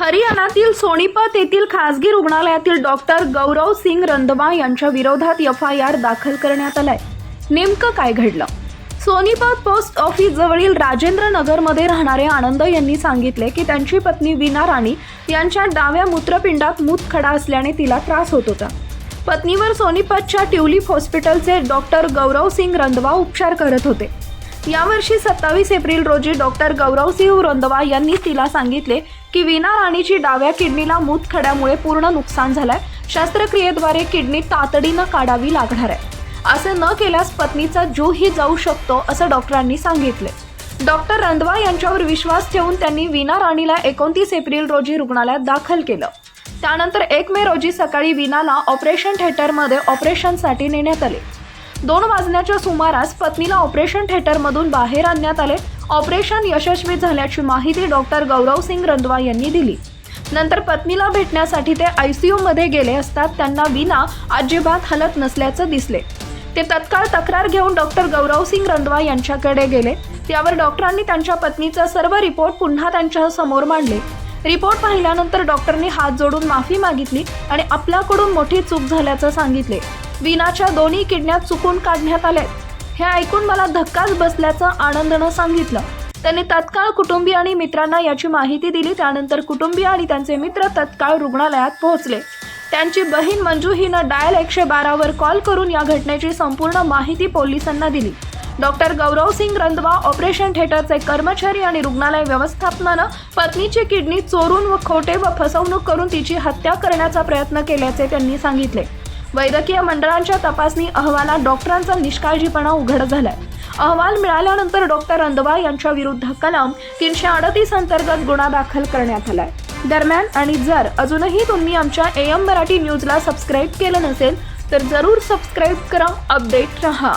हरियाणातील सोनीपत येथील खासगी रुग्णालयातील डॉक्टर गौरव सिंग रंधवा यांच्या विरोधात एफ आय आर दाखल करण्यात आलाय. नेमकं काय घडलं? सोनीपत पोस्ट ऑफिस जवळील राजेंद्र नगरमध्ये राहणारे आनंद यांनी सांगितले की त्यांची पत्नी विना राणी यांच्या डाव्या मूत्रपिंडात मूतखडा असल्याने तिला त्रास होत होता. पत्नीवर सोनीपतच्या ट्युलिप हॉस्पिटलचे डॉक्टर गौरव सिंग रंधवा उपचार करत होते. यावर्षी सत्तावीस एप्रिल रोजी डॉक्टर गौरवसिंह रोंदवा यांनी तिला सांगितले की वीणा राणीची डाव्या किडनीला मूतखड्यामुळे पूर्ण नुकसान झालंय. शस्त्रक्रियेद्वारे किडनी तातडीनं काढावी लागणार आहे. असे न केल्यास पत्नीचा जीवही जाऊ शकतो असं डॉक्टरांनी सांगितले. डॉक्टर रंधवा यांच्यावर विश्वास ठेवून त्यांनी वीणा राणीला एकोणतीस एप्रिल रोजी रुग्णालयात दाखल केलं. त्यानंतर एक मे रोजी सकाळी वीणाला ऑपरेशन थिएटरमध्ये ऑपरेशनसाठी नेण्यात आले. दोन वाजण्याच्या सुमारास पत्नीला ऑपरेशन थिएटरमधून बाहेर आणण्यात आले. ऑपरेशन यशस्वी झाल्याची माहिती डॉक्टर गौरव सिंग रंधवा यांनी दिली. नंतर पत्नीला भेटण्यासाठी ते आय सी मध्ये गेले असतात त्यांना विना अजिबात हलत नसल्याचं दिसले. ते तत्काळ तक्रार घेऊन डॉक्टर गौरव सिंग रंधवा यांच्याकडे गेले. त्यावर डॉक्टरांनी त्यांच्या पत्नीचा सर्व रिपोर्ट पुन्हा त्यांच्यासमोर मांडले. रिपोर्ट पाहिल्यानंतर डॉक्टरनी हात जोडून माफी मागितली आणि आपल्याकडून मोठी चूक झाल्याचं सांगितले. वीणाच्या दोन्ही किडण्या चुकून काढण्यात आल्यात. हे ऐकून मला धक्काच बसल्याचं आनंदनं सांगितलं. त्यांनी तत्काळ कुटुंबीय आणि मित्रांना याची माहिती दिली. त्यानंतर कुटुंबीय आणि त्यांचे मित्र तत्काळ रुग्णालयात पोहोचले. त्यांची बहीण मंजू हिनं डायल एकशे बारावर कॉल करून या घटनेची संपूर्ण माहिती पोलिसांना दिली. डॉक्टर गौरव सिंग रंधवा ऑपरेशन थिएटरचे कर्मचारी आणि रुग्णालय व्यवस्थापनानं पत्नीची किडनी चोरून व खोटे व फसवणूक करून तिची हत्या करण्याचा प्रयत्न केल्याचे त्यांनी सांगितले. वैद्यकीय मंडळांच्या तपासणी अहवालात डॉक्टरांचा निष्काळजीपणा उघड झालाय. अहवाल मिळाल्यानंतर डॉक्टर रंधवा यांच्या विरुद्ध कलम तीनशे अडतीस अंतर्गत गुन्हा दाखल करण्यात आलाय. दरम्यान आणि जर अजूनही तुम्ही आमच्या एम मराठी न्यूजला सबस्क्राईब केलं नसेल तर जरूर सबस्क्राईब करा अपडेट रहा.